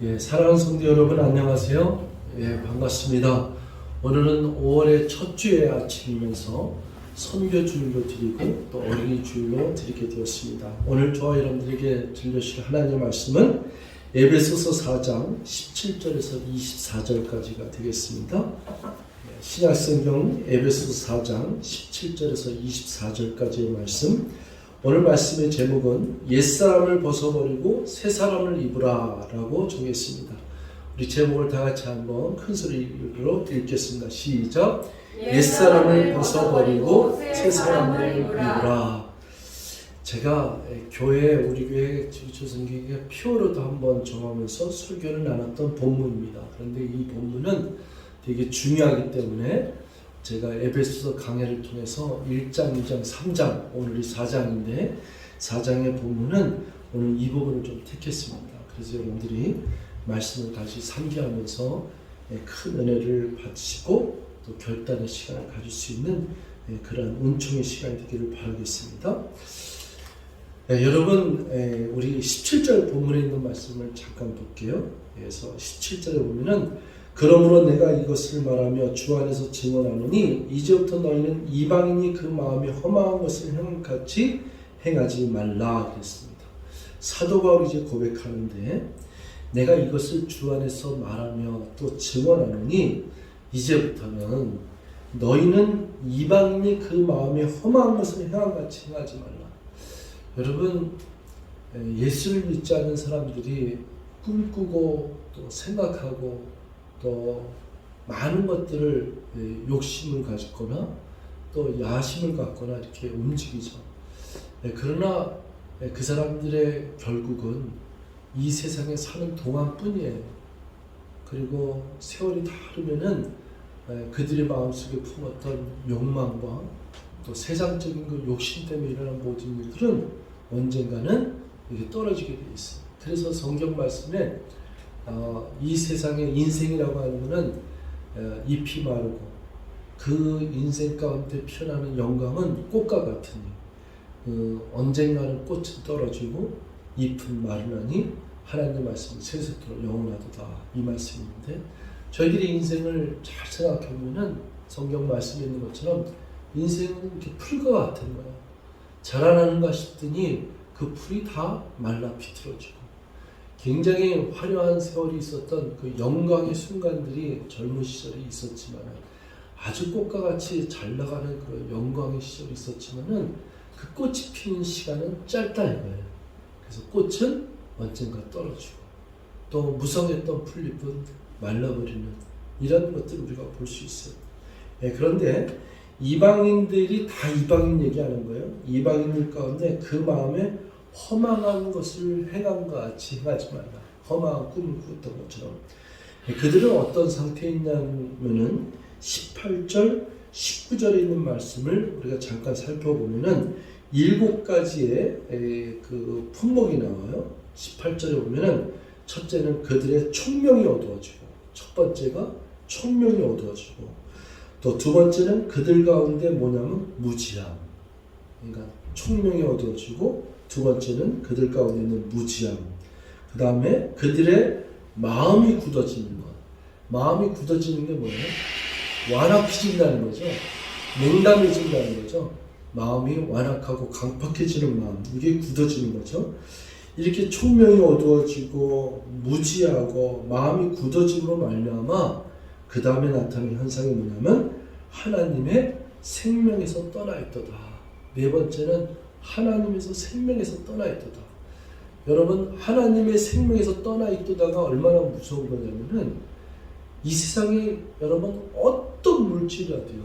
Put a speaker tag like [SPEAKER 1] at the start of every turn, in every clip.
[SPEAKER 1] 예, 사랑하는 성도 여러분 안녕하세요. 예, 반갑습니다. 오늘은 5월의 첫 주의 아침이면서 선교 주일로 드리고 또 어린이 주일로 드리게 되었습니다. 오늘 저와 여러분들에게 들려주실 하나님의 말씀은 에베소서 4장 17절에서 24절까지가 되겠습니다. 예, 신약성경 에베소서 4장 17절에서 24절까지의 말씀 오늘 말씀의 제목은 옛사람을 벗어버리고 새사람을 입으라 라고 정했습니다. 우리 제목을 다 같이 한번 큰 소리로 읽겠습니다. 시작. 옛사람을 벗어버리고 새사람을 입으라. 제가 교회 우리 교회 조선교회 피오로도 한번 정하면서 설교를 나눴던 본문입니다. 그런데 이 본문은 되게 중요하기 때문에 제가 에베소서 강해를 통해서 1장, 2장, 3장, 오늘이 4장인데 4장의 본문은 오늘 이 부분을 좀 택했습니다. 그래서 여러분들이 말씀을 다시 상기하면서 예, 큰 은혜를 받으시고 또 결단의 시간을 가질 수 있는 예, 그러한 은총의 시간이 되기를 바라겠습니다. 예, 여러분, 예, 우리 17절 본문에 있는 말씀을 잠깐 볼게요. 그래서 17절에 보면은 그러므로 내가 이것을 말하며 주 안에서 증언하노니 이제부터 너희는 이방인이 그 마음에 허망한 것을 행같이 행하지 말라 그랬습니다. 사도 바울이 이제 고백하는데 내가 이것을 주 안에서 말하며 또 증언하노니 이제부터는 너희는 이방인이 그 마음에 험한 것을 행함같이 행하지 말라. 여러분 예수를 믿지 않는 사람들이 꿈꾸고 또 생각하고 또 많은 것들을 예, 욕심을 가졌거나 또 야심을 갖거나 이렇게 움직이죠. 예, 그러나 예, 그 사람들의 결국은 이 세상에 사는 동안뿐이에요. 그리고 세월이 다 흐르면은 그들의 마음속에 품었던 욕망과 또 세상적인 그 욕심 때문에 일어난 모든 일들은 언젠가는 이게 떨어지게 돼 있어요. 그래서 성경 말씀에 어, 이 세상의 인생이라고 하는 것은 어, 잎이 마르고 그 인생 가운데 피어나는 영광은 꽃과 같으니 그 언젠가는 꽃은 떨어지고 잎은 마르나니 하나님의 말씀은 세세토록 영원하도다. 이 말씀인데 저희들이 인생을 잘 생각해 보면은 성경 말씀에 있는 것처럼 인생은 이렇게 풀과 같은 거야 자라나는가 싶더니 그 풀이 다 말라 비틀어지고 굉장히 화려한 세월이 있었던 그 영광의 순간들이 젊은 시절에 있었지만 아주 꽃과 같이 잘 나가는 그 영광의 시절이 있었지만은 그 꽃이 피는 시간은 짧다 이거예요. 그래서 꽃은 언젠가 떨어지고 또 무성했던 풀잎은 말라버리는 이런 것들을 우리가 볼 수 있어요. 예, 그런데 이방인들이 다 이방인 얘기하는 거예요. 이방인들 가운데 그 마음에 허망한 것을 행함과 같이 행하지 말라. 허망한 꿈을 꾸었던 것처럼. 그들은 어떤 상태에 있냐면은 18절, 19절에 있는 말씀을 우리가 잠깐 살펴보면은 일곱 가지의 그 품목이 나와요. 18절에 보면은 첫째는 그들의 총명이 어두워지고 첫 번째가 총명이 어두워지고 또 두 번째는 그들 가운데 뭐냐면 무지함. 그러니까 총명이 어두워지고 두 번째는 그들 가운데 있는 무지함. 그 다음에 그들의 마음이 굳어지는 것. 마음이 굳어지는 게 뭐예요? 완악해진다는 거죠. 냉담해진다는 거죠. 마음이 완악하고 강팍해지는 마음. 이게 굳어지는 거죠. 이렇게 총명이 어두워지고 무지하고 마음이 굳어짐으로 말미암아 그 다음에 나타나는 현상이 뭐냐면 하나님의 생명에서 떠나 있도다. 네 번째는 하나님에서 생명에서 떠나 있도다. 여러분 하나님의 생명에서 떠나 있도다가 얼마나 무서운 거냐면은 이 세상에 여러분 어떤 물질이라도요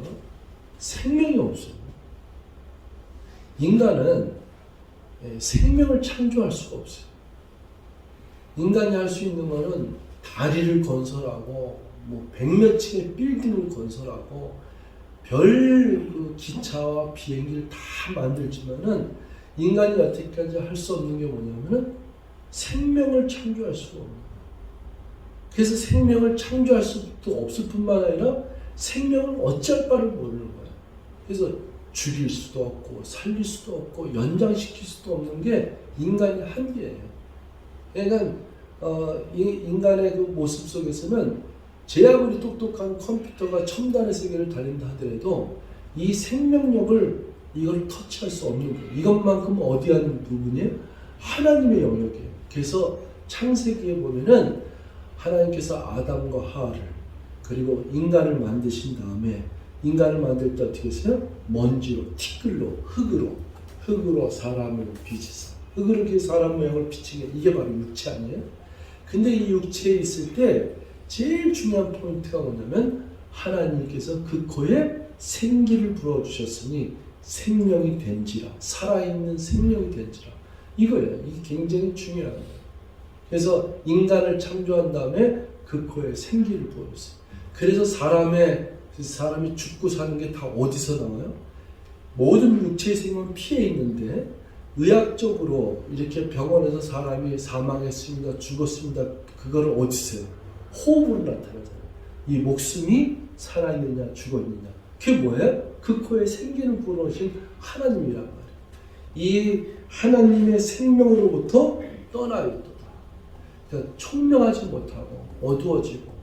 [SPEAKER 1] 생명이 없어요. 인간은 예, 생명을 창조할 수가 없어요. 인간이 할 수 있는 것은 다리를 건설하고 뭐 백몇 층의 빌딩을 건설하고 별그 기차와 비행기를 다 만들지만은 인간이 여태까지 할 수 없는 게 뭐냐면은 생명을 창조할 수가 없는. 그래서 생명을 창조할 수도 없을 뿐만 아니라 생명을 어찌할 바를 모르는 거예요. 그래서 죽일 수도 없고 살릴 수도 없고 연장시킬 수도 없는 게 인간의 한계예요. 그러니까 어, 이- 인간의 그 모습 속에서는 제 아무리 똑똑한 컴퓨터가 첨단의 세계를 달린다 하더라도 이 생명력을 이걸 터치할 수 없는 거예요. 이것만큼 어디한 부분이에요? 하나님의 영역이에요. 그래서 창세기에 보면은 하나님께서 아담과 하와를 그리고 인간을 만드신 다음에 인간을 만들 때 어떻게 했어요? 먼지로, 티끌로, 흙으로, 흙으로 사람을 빚으사. 흙으로 이렇게 사람 모양을 비치게 이게 바로 육체 아니에요? 근데 이 육체에 있을 때 제일 중요한 포인트가 뭐냐면 하나님께서 그 코에 생기를 불어 주셨으니 생명이 된지라 살아있는 생명이 된지라 이거예요. 이게 굉장히 거예요. 그래서 인간을 창조한 다음에 그 코에 생기를 부어 줬어요. 그래서 사람의 그 사람이 죽고 사는 게 다 어디서 나와요? 모든 육체의 생명은 피해 있는데 의학적으로 이렇게 병원에서 사람이 사망했습니다, 죽었습니다. 그거를 어디서 해요? 호흡으로 나타나잖아요. 이 목숨이 살아있느냐 죽었느냐. 그게 뭐예요? 그 코에 생기를 불어오신 하나님이란 말이에요. 이 하나님의 생명으로부터 떠나 있도다. 그러니까 총명하지 못하고 어두워지고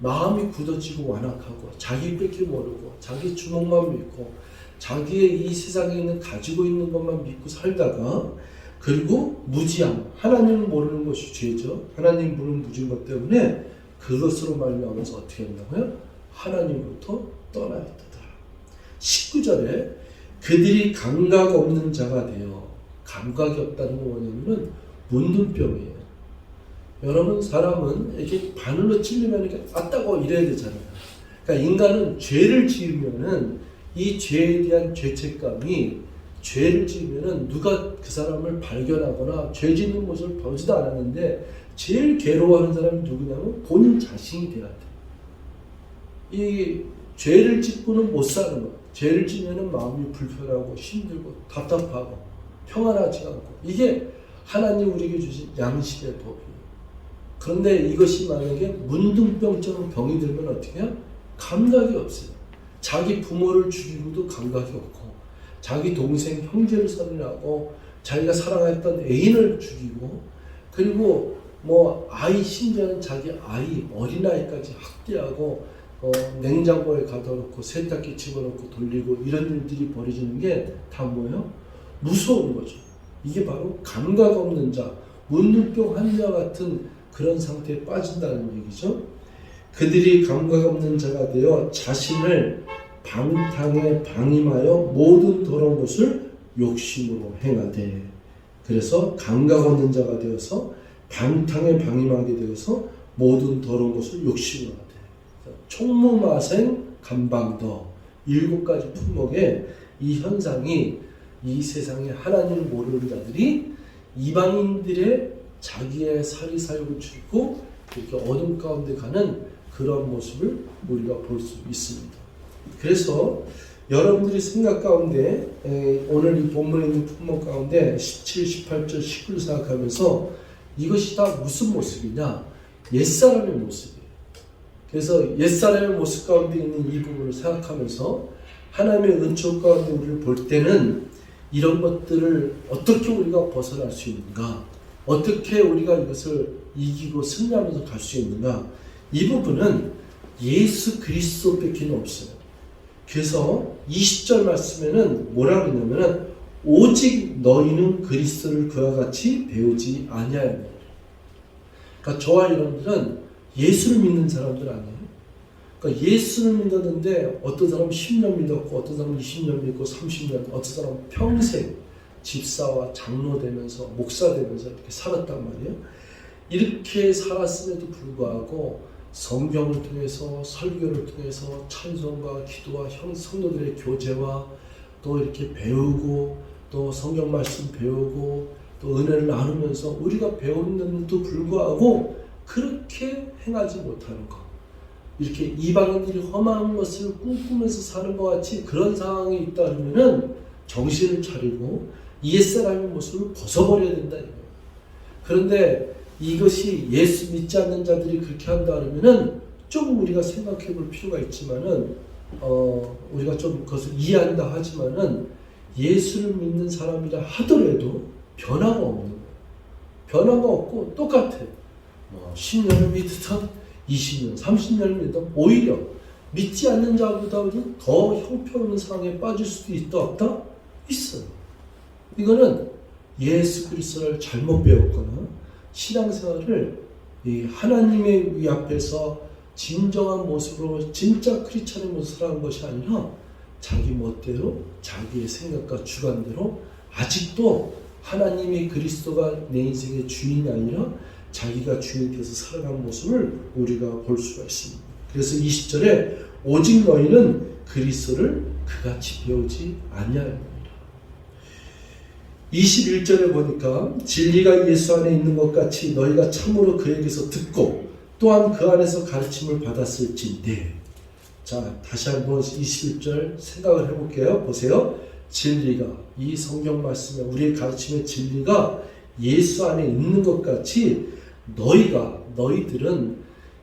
[SPEAKER 1] 마음이 굳어지고 완악하고 자기 뺏기 모르고 자기 주먹만 믿고 자기의 이 세상에 있는 가지고 있는 것만 믿고 살다가 그리고 무지함 하나님을 모르는 것이 죄죠 하나님 모르는 무지인 것 때문에 그것으로 말미암아서 어떻게 한다고요? 하나님부터 떠나 있다더라 19절에 그들이 감각 없는 자가 되어 감각이 없다는 건 뭐냐면은 문둥병이에요 여러분 사람은 이렇게 바늘로 찔리면 이렇게 아따고 이래야 되잖아요. 그러니까 인간은 죄를 지으면은 이 죄에 대한 죄책감이 죄를 지으면은 누가 그 사람을 발견하거나 죄 짓는 모습을 보지도 않았는데 제일 괴로워하는 사람이 누구냐면 본인 자신이 돼야 돼. 이 죄를 짓고는 못 사는 거야. 죄를 지면은 마음이 불편하고 힘들고 답답하고 평안하지 않고 이게 하나님 우리에게 주신 양식의 법이에요. 그런데 이것이 만약에 문둥병처럼 병이 들면 어떻게 해요? 감각이 없어요. 자기 부모를 죽이고도 감각이 없고, 자기 동생, 형제를 살인하고, 자기가 사랑했던 애인을 죽이고, 그리고 뭐 아이 심지어는 자기 아이 어린아이까지 학대하고 어, 냉장고에 가둬놓고 세탁기 집어넣고 돌리고 이런 일들이 벌어지는 게 다 뭐예요? 무서운 거죠. 이게 바로 감각 없는 자, 문둥병 환자 같은 그런 상태에 빠진다는 얘기죠. 그들이 감각 없는 자가 되어 자신을 방탕에 방임하여 모든 더러운 것을 욕심으로 행하되 그래서 감각 없는 자가 되어서 방탕에 방임하게 되어서 모든 더러운 것을 욕심으로 하되 총무마생 감방더 일곱 가지 품목의 이 현상이 이 세상에 하나님을 모르는 자들이 이방인들의 자기의 사리사욕을 줄고 이렇게 어둠 가운데 가는 그런 모습을 우리가 볼 수 있습니다. 그래서 여러분들이 생각 가운데 에, 오늘 이 본문에 있는 품목 가운데 17, 18절, 19를 생각하면서 이것이 다 무슨 모습이냐? 옛사람의 모습이에요. 그래서 옛사람의 모습 가운데 있는 이 부분을 생각하면서 하나님의 은총 가운데 우리를 볼 때는 이런 것들을 어떻게 우리가 벗어날 수 있는가? 어떻게 우리가 이것을 이기고 승리하면서 갈 수 있는가? 이 부분은 예수 그리스도 밖에 없어요. 그래서 20절 말씀에는 뭐라 그러냐면은 오직 너희는 그리스도를 그와 같이 배우지 아니하였느니라. 그러니까 저와 여러분들은 예수를 믿는 사람들 아니에요. 그러니까 예수를 믿었는데 어떤 사람은 10년 믿었고 어떤 사람은 20년 믿고 30년 어떤 사람은 평생 집사와 장로 되면서 목사 되면서 이렇게 살았단 말이에요. 이렇게 살았음에도 불구하고 성경을 통해서 설교를 통해서 찬송과 기도와 형 성도들의 교제와 또 이렇게 배우고 또 성경 말씀 배우고 또 은혜를 나누면서 우리가 배우는데도 불구하고 그렇게 행하지 못하는 것. 이렇게 이방인들이 험한 것을 꿈꾸면서 사는 것 같이 그런 상황이 있다 그러면은 정신을 차리고 옛사람의 모습을 벗어버려야 된다. 그런데 이것이 예수 믿지 않는 자들이 그렇게 한다 그러면은 좀 우리가 생각해 볼 필요가 있지만은 어 우리가 좀 그것을 이해한다 하지만은 예수를 믿는 사람이라 하더라도 변화가 없는 거예요. 변화가 없고 똑같아요. 뭐 10년을 믿든 20년, 30년을 믿든 오히려 믿지 않는 자보다도 더 형편없는 상황에 빠질 수도 있다 없다? 있어요. 이거는 예수 그리스도를 잘못 배웠거나 신앙생활을 이 하나님의 위 앞에서 진정한 모습으로 진짜 크리스천의 모습을 하는 것이 아니라 자기 멋대로 자기의 생각과 주관대로 아직도 하나님의 그리스도가 내 인생의 주인이 아니라 자기가 주인이 돼서 살아가는 모습을 우리가 볼 수가 있습니다. 그래서 20절에 오직 너희는 그리스도를 그같이 배우지 아니하였느니라. 21절에 보니까 진리가 예수 안에 있는 것 같이 너희가 참으로 그에게서 듣고 또한 그 안에서 가르침을 받았을진데 자 다시 한번 21절 생각을 해볼게요. 보세요. 진리가 이 성경 말씀에 우리의 가르침의 진리가 예수 안에 있는 것 같이 너희가 너희들은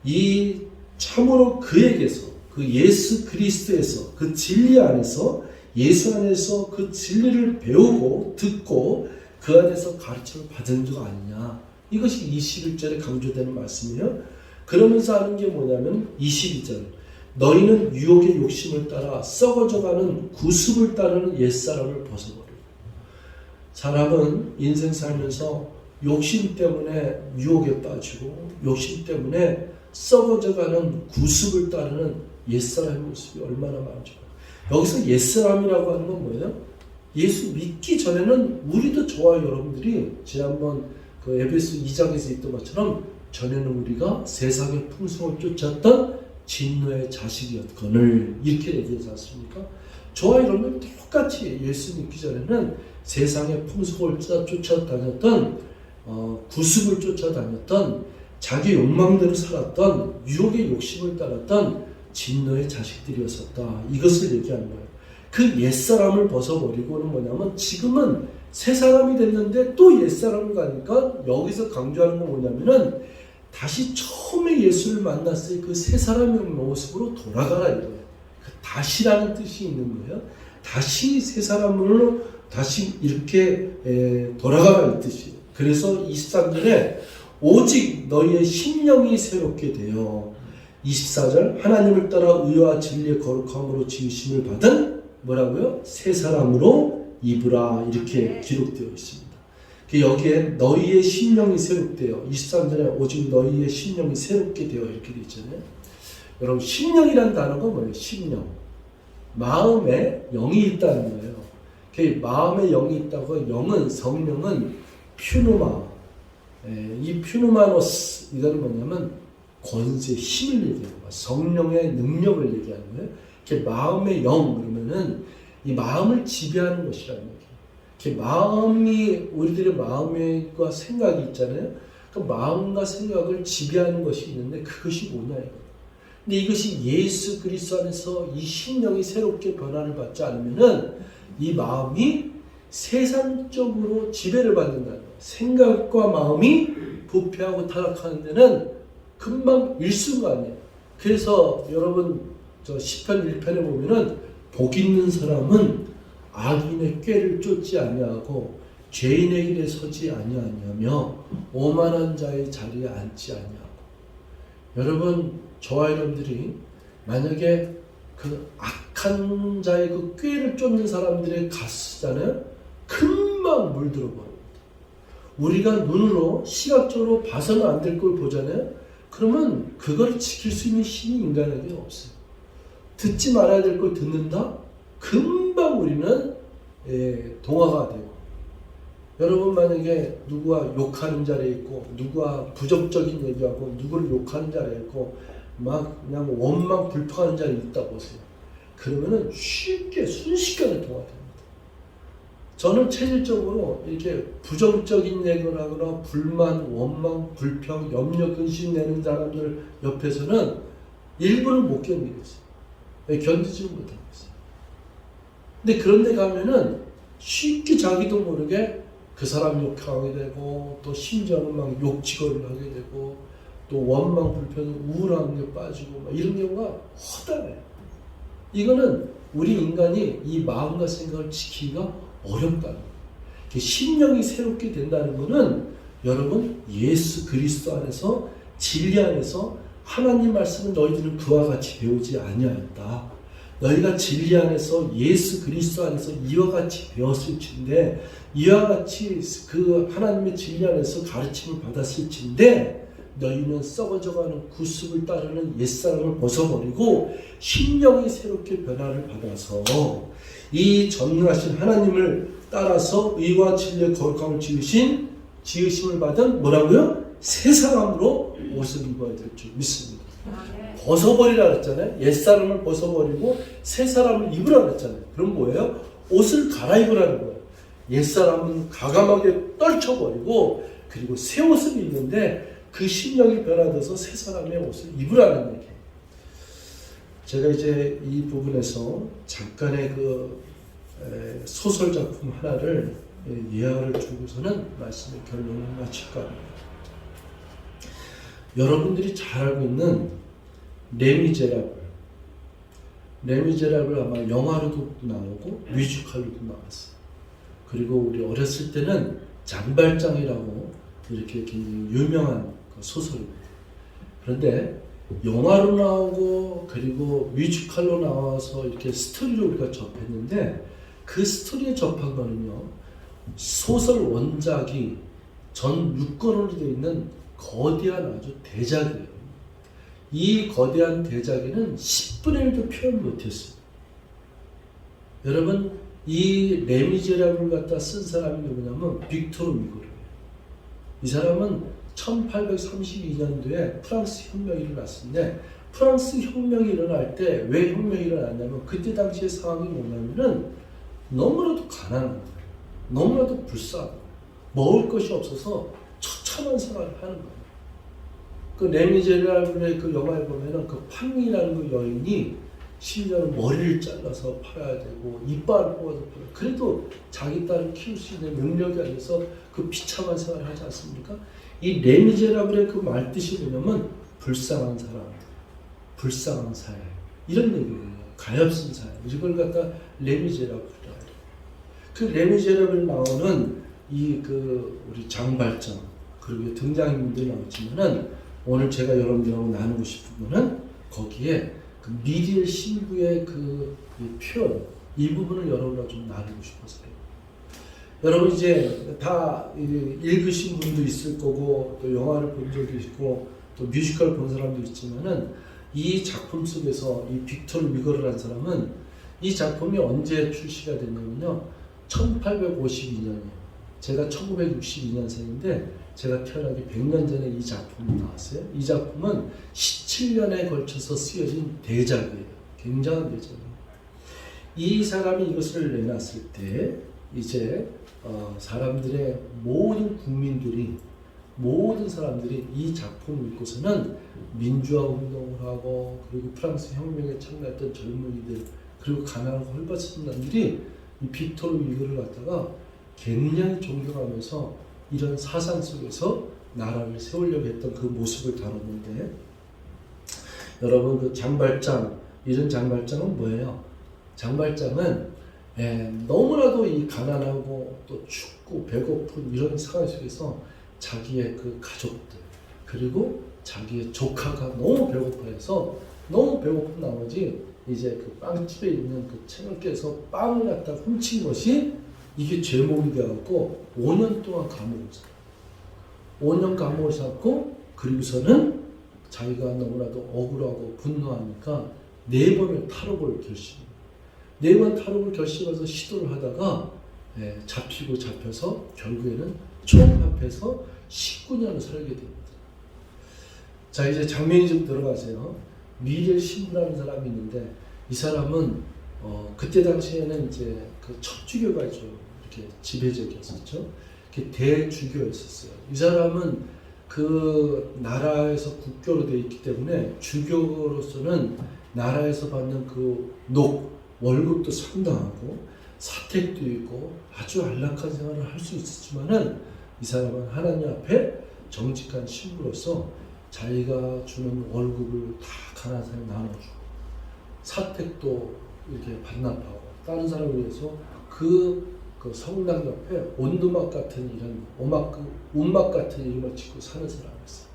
[SPEAKER 1] 이 참으로 그에게서 그 예수 그리스도에서 그 진리 안에서 예수 안에서 그 진리를 배우고 듣고 그 안에서 가르침을 받은 적 아니냐. 이것이 21절에 강조되는 말씀이에요. 그러면서 하는 게 뭐냐면 22절. 너희는 유혹의 욕심을 따라 썩어져가는 구습을 따르는 옛사람을 벗어버리고. 사람은 인생 살면서 욕심 때문에 유혹에 빠지고 욕심 때문에 썩어져가는 구습을 따르는 옛사람의 모습이 얼마나 많죠. 여기서 옛사람이라고 하는 건 뭐예요? 예수 믿기 전에는 우리도 저와 여러분들이 지난번 그 에베소 2장에서 있던 것처럼 전에는 우리가 세상의 풍성을 쫓았던 진노의 자식이었거늘 이렇게 얘기하지 않습니까? 저와 여러분 똑같이 예수 믿기 전에는 세상의 풍속을 쫓아다녔던 어, 구습을 쫓아다녔던 자기 욕망대로 살았던 유혹의 욕심을 따랐던 진노의 자식들이었었다. 이것을 얘기하는 거예요. 그 옛사람을 벗어버리고는 뭐냐면 지금은 새 사람이 됐는데 또 옛사람을 가니까 여기서 강조하는 건 뭐냐면은 다시 처음에 예수를 만났을 그새 사람의 모습으로 돌아가라 이거예요. 그 다시라는 뜻이 있는 거예요. 다시 새 사람으로 다시 이렇게 에, 돌아가라 이 뜻이에요. 그래서 23절에 오직 너희의 심령이 새롭게 되어 24절 하나님을 따라 의와 진리의 거룩함으로 지으심을 받은 뭐라고요? 새 사람으로 입으라 이렇게 기록되어 있습니다. 그 여기에 너희의 심령이 새롭대요. 23절에 오직 너희의 심령이 새롭게 되어 이렇게 되어 있잖아요. 여러분 심령이라는 단어가 뭐예요? 심령. 마음에 영이 있다는 거예요. 그 마음에 영이 있다고 영은 성령은 퓨누마. 예, 이 퓨누마노스 이거는 뭐냐면 권세, 힘을 얘기하는 거야. 성령의 능력을 얘기하는 거예요. 이렇게 마음의 영 그러면은 이 마음을 지배하는 것이라는 얘기예요. 이렇게 마음이 우리들의 마음과 생각이 있잖아요. 그 마음과 생각을 지배하는 것이 있는데 그것이 뭐냐 이거. 근데 이것이 예수 그리스도 안에서 이 심령이 새롭게 변화를 받지 않으면은 이 마음이 세상적으로 지배를 거예요. 생각과 마음이 부패하고 타락하는 데는 금방 일순간이에요. 그래서 여러분 저 시편 1편에 보면은 복 있는 사람은 악인의 꾀를 쫓지 아니하고 죄인의 길에 서지 아니하냐며 오만한 자의 자리에 앉지 아니하고 여러분 저와 여러분들이 만약에 그 악한 자의 그 꾀를 쫓는 사람들의 갔잖아요 금방 물들어 버립니다. 우리가 눈으로 시각적으로 봐서는 안 될 걸 보잖아요. 그러면 그걸 지킬 수 있는 힘이 인간에게 없어요. 듣지 말아야 될 걸 듣는다? 금방 우리는 예, 동화가 되고 여러분 만약에 누구와 욕하는 자리에 있고 누구와 부정적인 얘기하고 누구를 욕하는 자리에 있고 막 그냥 원망 불평하는 자리에 있다 보세요. 그러면은 쉽게 순식간에 동화됩니다. 저는 체질적으로 이렇게 부정적인 얘기를 하거나 불만, 원망, 불평, 염려, 근심 내는 사람들 옆에서는 일부를 못 견디겠어요. 왜 견디지 못하겠어요. 근데 그런데 가면은 쉽게 자기도 모르게 그 사람 욕하게 되고 또 심지어는 막 욕지거리를 하게 되고 또 원망, 불평, 우울한 게 빠지고 막 이런 경우가 허다해요. 이거는 우리 인간이 이 마음과 생각을 지키기가 거예요. 심령이 새롭게 된다는 것은 여러분 예수 그리스도 안에서 진리 안에서 하나님 말씀을 너희들은 그와 같이 배우지 아니하였다. 너희가 진리 안에서 예수 그리스도 안에서 이와 같이 배웠을진데 이와 같이 그 하나님의 진리 안에서 가르침을 받았을진데 너희는 썩어져가는 구습을 따르는 옛사람을 벗어버리고 심령이 새롭게 변화를 받아서 이 전능하신 하나님을 따라서 의와 진리의 거룩함을 지으신 지으심을 받은 뭐라고요? 새 사람으로 옷을 입어야 될 줄 믿습니다. 벗어버리라 그랬잖아요. 옛사람을 벗어버리고 새 사람을 입으라 그랬잖아요. 그럼 뭐예요? 옷을 갈아입으라는 거예요. 옛사람은 가감하게 떨쳐버리고 그리고 새 옷을 입는데 그 심령이 변화돼서 새 사람의 옷을 입으라는 얘기예요. 제가 이제 이 부분에서 잠깐의 그 에, 소설 작품 하나를 예, 예화를 주고서는 말씀의 결론을 마칠까 합니다. 여러분들이 잘 알고 있는 레미제라블. 레미제라블 아마 영화로도 나오고 뮤지컬로도 나왔어요. 그리고 우리 어렸을 때는 장발장이라고 이렇게 굉장히 유명한 그 소설입니다. 그런데 영화로 나오고 그리고 뮤지컬로 나와서 이렇게 스토리를 우리가 접했는데 그 스토리에 접한 거는요 소설 원작이 전 6권으로 되어 있는 거대한 아주 대작이에요. 이 거대한 대작에는 10분의 1도 표현 못했어요. 여러분 이 레미제라블 갖다 쓴 사람이 누구냐면 빅토르 미고르예요. 이 사람은 1832년도에 프랑스 혁명이 일어났는데 프랑스 혁명이 일어날 때 왜 혁명이 일어났냐면 그때 당시의 상황이 뭐냐면은 너무나도 가난한 거예요. 너무나도 불쌍한 거예요. 먹을 것이 없어서 처참한 생활을 하는 거예요. 그 레미제라블의 그 영화에 보면은 그 팡이라는 그 여인이 심지어는 머리를 잘라서 팔아야 되고 이빨을 뽑아서 팔아야 그래도 자기 딸을 키울 수 있는 능력이 안 돼서 그 비참한 생활을 하지 않습니까? 이 레미제라블의 그 말뜻이 뭐냐면 불쌍한 사람, 불쌍한 사회 이런 얘기예요. 가엾은 사회 이걸 갖다 레미제라블이라 해요. 그 레미제라블 나오는 이 그 우리 장발장 그리고 등장인물들이 나왔지만은 오늘 제가 여러분들하고 나누고 싶은 거는 거기에 그 미디엘 신부의 그이 표현 이 부분을 여러분과 좀 나누고 싶어서요. 여러분 이제 다 이- 읽으신 분도 있을 거고 또 영화를 본 적도 있고 또 뮤지컬 본 사람도 있지만은 이 작품 속에서 이 빅토르 미거르라는 사람은 이 작품이 언제 출시가 됐냐면요 1852년이에요. 제가 1962년생인데 제가 태어나기 100년 전에 이 작품이 나왔어요. 이 작품은 17년에 걸쳐서 쓰여진 대작이에요. 굉장한 대작이에요. 이 사람이 이것을 내놨을 때 이제 어, 사람들의 모든 국민들이 모든 사람들이 이 작품을 읽고서는 민주화 운동을 하고 그리고 프랑스 혁명에 참가했던 젊은이들 그리고 가난하고 헐벗은 사람들이 이 빅토르 위거를 갖다가 굉장히 존경하면서 이런 사상 속에서 나라를 세우려고 했던 그 모습을 다뤘는데 여러분 그 장발장 이런 장발장은 뭐예요? 장발장은 예, 너무나도 이 가난하고 또 춥고 배고픈 이런 상황 속에서 자기의 그 가족들 그리고 자기의 조카가 너무 배고파해서 너무 배고픈 나머지 이제 그 빵집에 있는 그 책을 깨서 빵을 갖다 훔친 것이 이게 죄목이 되어갖고 5년 동안 감옥을 살아요. 5년 감옥을 살고 그리고서는 자기가 너무나도 억울하고 분노하니까 네 번을 탈옥을 결심. 네번 탈옥을 결심해서 시도를 하다가 예, 잡히고 잡혀서 결국에는 총합해서 19년을 살게 됩니다. 자 이제 장면이 좀 들어가세요. 미래 신부라는 사람이 있는데 이 사람은 어, 그때 당시에는 이제 그 첩주교가 좀 이렇게 지배적이었었죠. 이렇게 대주교였었어요. 이 사람은 그 나라에서 국교로 되어 있기 때문에 주교로서는 나라에서 받는 그 녹, 월급도 상당하고 사택도 있고 아주 안락한 생활을 할 수 있었지만은 이 사람은 하나님 앞에 정직한 신부로서 자기가 주는 월급을 다 가난한 사람에 나눠주고 사택도 이렇게 반납하고 다른 사람을 위해서 그, 그 성당 옆에 온두막 같은 이런 오막, 운막 같은 걸 짓고 사는 사람이었어요.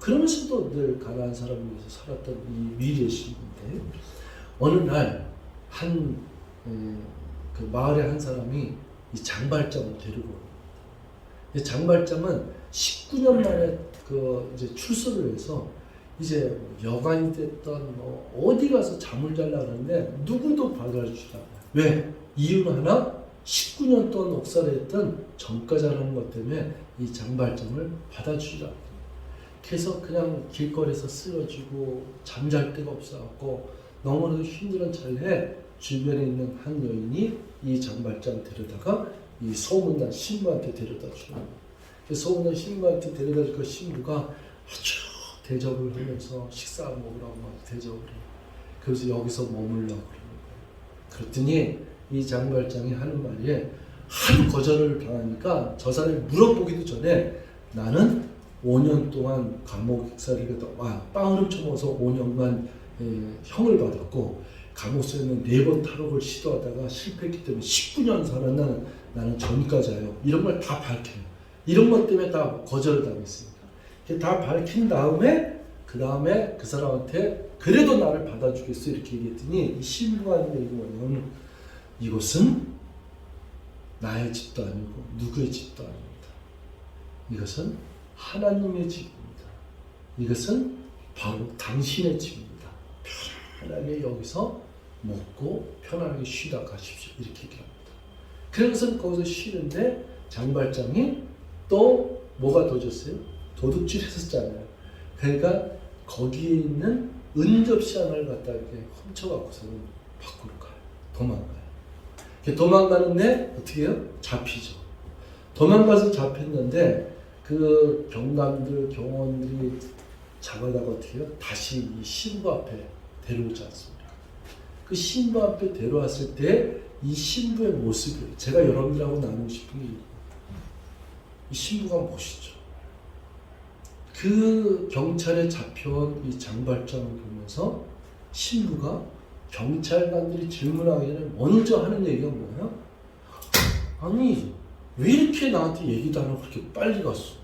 [SPEAKER 1] 그러면서도 늘 가난한 사람을 위해서 살았던 이 미래 신부인데 어느 날한 그 마을의 한 사람이 이 장발장을 데리고 옵니다. 이 장발장은 19년 만에 그 이제 출소를 해서 이제 뭐 여관이 됐던 뭐 어디 가서 잠을 잘라 그러는데 누구도 받아주지 않아요. 왜? 이유는 하나 19년 동안 옥살을 했던 정가자라는 것 때문에 이 장발장을 받아주지 않아요. 그래서 그냥 길거리에서 쓰러지고 잠잘 데가 없어갖고 너무나도 힘든 찰나에 주변에 있는 한 여인이 이 장발장 데려다가 이 소문난 신부한테 데려다 주는. 그 소문난 신부한테 데려다 줄그 신부가 아주 대접을 하면서 식사 먹으라고 막 대접을 해요. 그래서 여기서 머물라고 그러는 거예요. 그랬더니 이 장발장이 하는 말이 한 거절을 당하니까 저 사람이 물어보기도 전에 나는 5년 동안 감옥 익사를 아, 빵을 훔쳐먹어서 5년간 예, 형을 받았고 감옥에는 네 번 탈옥을 시도하다가 실패했기 때문에 19년 살았나는 나는 전과자예요. 이런 걸 다 밝혀요. 이런 것 때문에 다 거절을. 이렇게 다 밝힌 다음에 그 다음에 그 사람한테 그래도 나를 받아주겠어 이렇게 얘기했더니 이 신부가 하는 얘기가 이곳은 나의 집도 아니고 누구의 집도 아닙니다. 이것은 하나님의 집입니다. 이것은 바로 당신의 집입니다. 편안하게 여기서 먹고 편안하게 쉬다 가십시오. 이렇게 얘기합니다. 그래서 거기서 쉬는데 장발장이 또 뭐가 도졌어요? 도둑질 했었잖아요. 그러니까 거기에 있는 은접시 하나를 갖다 이렇게 훔쳐갖고서는 밖으로 가요. 도망가요. 도망가는데 어떻게 해요? 잡히죠. 도망가서 잡혔는데 그 경감들, 경원들이 잡아다가 어떻게 해요? 다시 이 신부 앞에 데려오지 않습니까? 그 신부 앞에 데려왔을 때 이 신부의 모습이 제가 여러분들하고 나누고 싶은 게. 이 신부가 멋있죠. 그 경찰에 잡혀온 이 장발장을 보면서 신부가 경찰관들이 질문하기 전에 먼저 하는 얘기가 뭐예요? 아니 왜 이렇게 나한테 얘기도 안 하고 그렇게 빨리 갔어?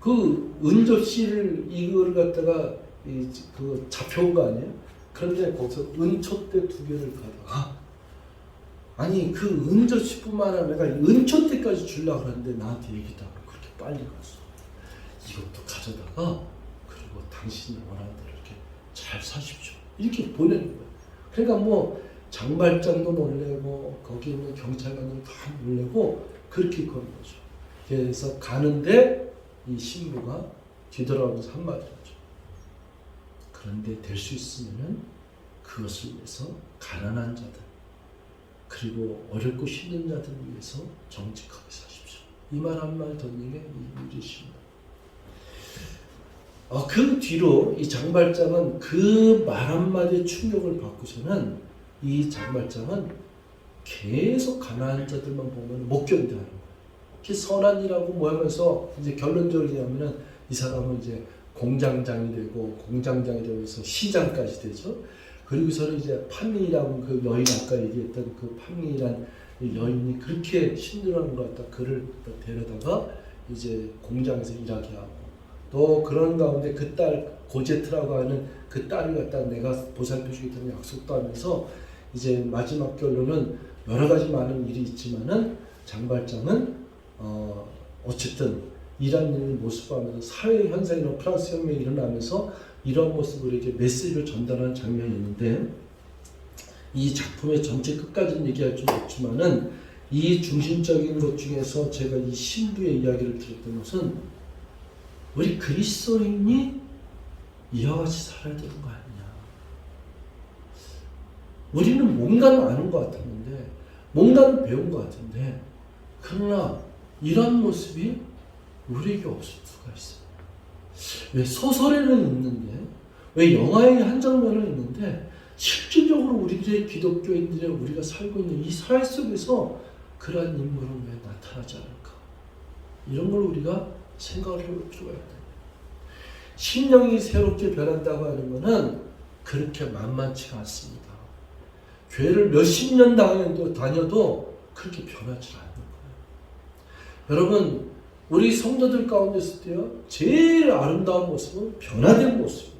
[SPEAKER 1] 그 은접시를 이걸 갖다가 이, 그 잡혀온 거 아니에요? 그런데 거기서 은초대 두 개를 가다가 아니 그 은접시뿐만 아니라 내가 은초대까지 주려고 하는데 나한테 얘기도 안 하고 그렇게 빨리 갔어. 이것도 가져다가 그리고 당신이 원하는 대로 이렇게 잘 사십시오. 이렇게 보내는 거예요. 그러니까 뭐 장발장도 놀래고 거기 있는 경찰관도 다 놀래고 그렇게 거는 거죠. 그래서 가는데 이 신부가 뒤돌아오면서 한마디 하죠. 그런데 될 수 있으면은 그것을 위해서 가난한 자들 그리고 어렵고 힘든 자들을 위해서 정직하게 사십시오. 이 말 한 말 던진 게이 일이십니다. 어, 그 뒤로 이 장발장은 그 말 한마디의 충격을 받고서는 이 장발장은 계속 가난한 자들만 보면 못 견뎌하는 거예요. 그 선한 일하고 뭐 하면서 이제 결론적으로 얘기하면은 이 사람은 이제 공장장이 되고 공장장이 되면서 시장까지 되죠. 그리고서는 이제 판민이라고 그 여인 아까 얘기했던 그 판민이란 이 여인이 그렇게 힘들어하는 것 같다. 그를 데려다가 이제 공장에서 일하게 하고 또 그런 가운데 그 딸 고제트라고 하는 그 딸을 갖다 내가 보살펴주겠다는 약속도 하면서 이제 마지막 결론은 여러 가지 많은 일이 있지만은 장발장은 어 어쨌든 이란 일을 모습하면서 사회 현상이나 프랑스 혁명이 일어나면서 이런 모습으로 이제 메시지를 전달하는 장면이 있는데 이 작품의 전체 끝까지는 얘기할 수 없지만은 이 중심적인 것 중에서 제가 이 신부의 이야기를 들었던 것은 우리 그리스도인이 이와 같이 살아야 되는 거 아니냐. 우리는 뭔가는 아는 것 같았는데, 뭔가는 배운 것 같은데, 그러나 이런 모습이 우리에게 없을 수가 있어요. 왜 소설에는 있는데, 왜 영화에 한 장면은 있는데, 실질적으로 우리들의 기독교인들의 우리가 살고 있는 이 사회 속에서 그러한 인물은 왜 나타나지 않을까? 이런 걸 우리가 생각을 해볼 필요가 있다. 심령이 새롭게 변한다고 하는 것은 그렇게 만만치가 않습니다. 교회를 몇십 년 다녀도, 다녀도 그렇게 변하지 않는 거예요. 여러분, 우리 성도들 가운데 있을 때요, 제일 아름다운 모습은 변화된 모습이에요.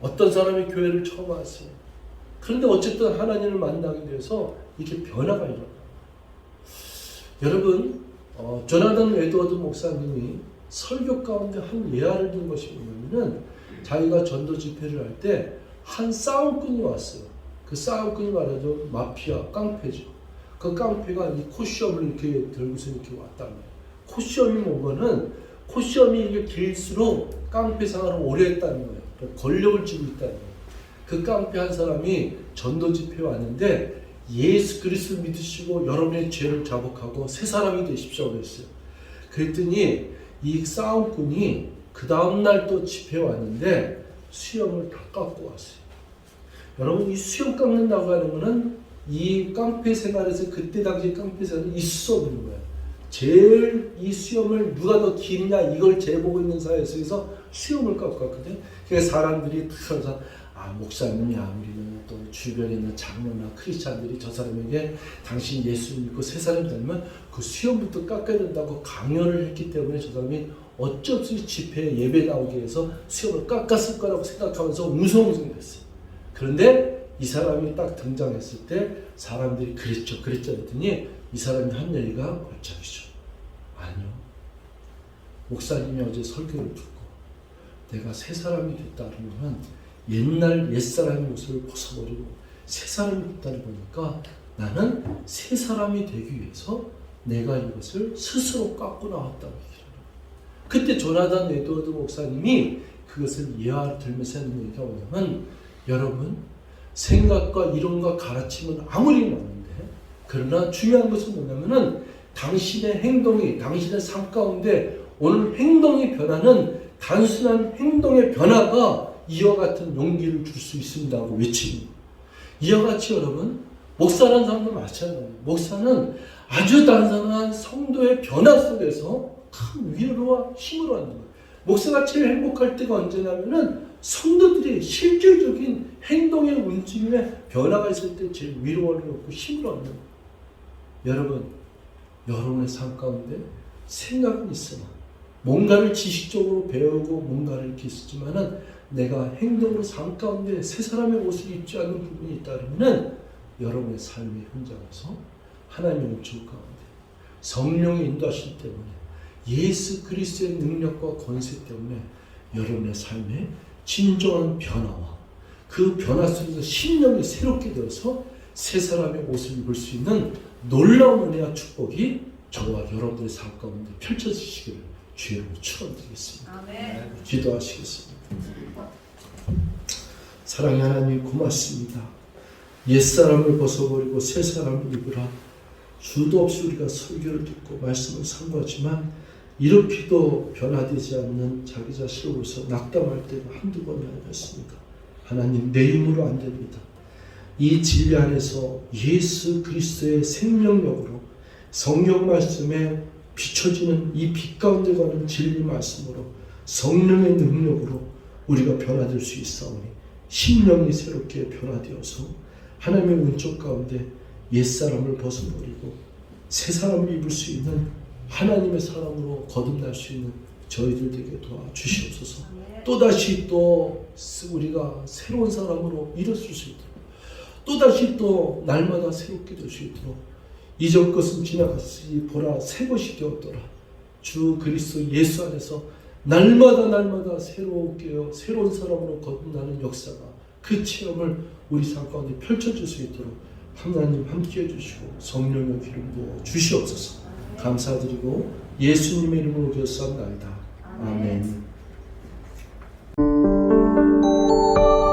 [SPEAKER 1] 어떤 사람이 교회를 처음 왔어요. 그런데 어쨌든 하나님을 만나게 돼서 이렇게 변화가 일어나요. 여러분, 어, 조나단 에드워드 목사님이 설교 가운데 한 예화를 든 것이 뭐냐면은 자기가 전도 집회를 할 때 한 싸움꾼이 왔어요. 그 싸움꾼이 말하죠 마피아, 깡패죠. 그 깡패가 이 코시험을 이렇게 들고서 이렇게 왔단 말이에요. 코시험이 뭐냐면 코시험이 이게 길수록 깡패 생활을 오래 했다는 거예요. 그러니까 권력을 쥐고 있다는 거예요. 그 깡패 한 사람이 전도 집회에 왔는데 예수 그리스도 믿으시고 여러분의 죄를 자복하고 새 사람이 되십시오 그랬어요. 그랬더니 이 싸움꾼이 그 다음날 또 집회에 왔는데 수염을 다 깎고 왔어요. 여러분 이 수염 깎는다고 하는 거는 이 깡패 생활에서 그때 당시 깡패 생활은 있을 수 없는 거예요. 제일 이 수염을 누가 더 기느냐 이걸 재보고 있는 사회 속에서 수염을 왔거든. 그래서 사람들이 그래서 아 목사님이야 우리는 또 주변에 있는 장로나 크리스찬들이 저 사람에게 당신 예수 믿고 새 사람 되면 그 수염부터 깎아야 된다고 강요를 했기 때문에 저 사람이 어쩔 수 없이 집회에 예배 나오기 위해서 수염을 깎았을 거라고 생각하면서 웅성웅성했어요. 그런데 이 사람이 딱 등장했을 때 사람들이 그랬죠, 그랬죠 했더니 이 사람이 한 얘기가 걸작이죠. 아니요. 목사님이 어제 설교를 듣고 내가 새 사람이 됐다는 것은 옛날 옛사람의 모습을 벗어버리고 새 사람이 됐다는 거니까 나는 새 사람이 되기 위해서 내가 이것을 스스로 깎고 나왔다고 얘기를 해요. 그때 조나단 에드워드 목사님이 그것을 예화를 들면서 하는 얘기가 뭐냐면 여러분 생각과 이론과 가르침은 아무리 많은데 그러나 중요한 것은 뭐냐면은 당신의 행동이 당신의 삶 가운데 오늘 행동의 변화는 단순한 행동의 변화가 이와 같은 용기를 줄 수 있습니다 외치는 거예요. 이와 같이 여러분 목사라는 사람도 마찬가지예요. 목사는 아주 단순한 성도의 변화 속에서 큰 위로와 힘을 얻는 거예요. 목사가 제일 행복할 때가 언제냐면은 성도들이 실질적인 행동의 움직임에 변화가 있을 때 제일 위로를 얻고 힘을 얻는 거예요. 여러분, 여러분의 삶 가운데 생각은 있으나 뭔가를 지식적으로 배우고 뭔가를 이렇게 있지만은 내가 행동으로 삶 가운데 새 사람의 옷을 입지 않는 부분이 있다면은 여러분의 삶의 현장에서 하나님의 은총 가운데 성령의 인도하심 때문에 예수 그리스도의 능력과 권세 때문에 여러분의 삶에 진정한 변화와 그 변화 속에서 신령이 새롭게 되어서 새 사람의 옷을 입을 수 있는 놀라운 은혜와 축복이 저와 여러분들의 삶 가운데 펼쳐지시기를 축원드리겠습니다.
[SPEAKER 2] 아멘.
[SPEAKER 1] 기도하시겠습니다. 사랑의 하나님 고맙습니다. 옛사람을 벗어버리고 새 사람을 입으라. 수도 없이 우리가 설교를 듣고 말씀을 상고하지만 이렇게도 변화되지 않는 자기 자신으로서 낙담할 때가 한두 번이 아니었습니다. 하나님 내 힘으로 안 됩니다. 이 진리 안에서 예수 그리스도의 생명력으로 성경 말씀에 비춰지는 이 빛 가운데 가는 진리 말씀으로 성령의 능력으로 우리가 변화될 수 있사오니 심령이 새롭게 변화되어서 하나님의 은총 가운데 옛사람을 벗어버리고 새 사람을 입을 수 있는 하나님의 사람으로 거듭날 수 있는 저희들 되게 도와주시옵소서. 또다시 또 우리가 새로운 사람으로 일어설 수 있도록 또다시 또 날마다 새롭게 될 수 있도록 이전 것은 지나갔으니 보라 새 것이 되었더라. 주 그리스도 예수 안에서 날마다 날마다 새롭게 새로운 사람으로 거듭나는 역사가 그 체험을 우리 삶 가운데 펼쳐질 수 있도록 하나님 함께해 주시고 성령의 기름 부어 주시옵소서. 감사드리고 예수님의 이름으로 기도합니다. 아멘. 아멘.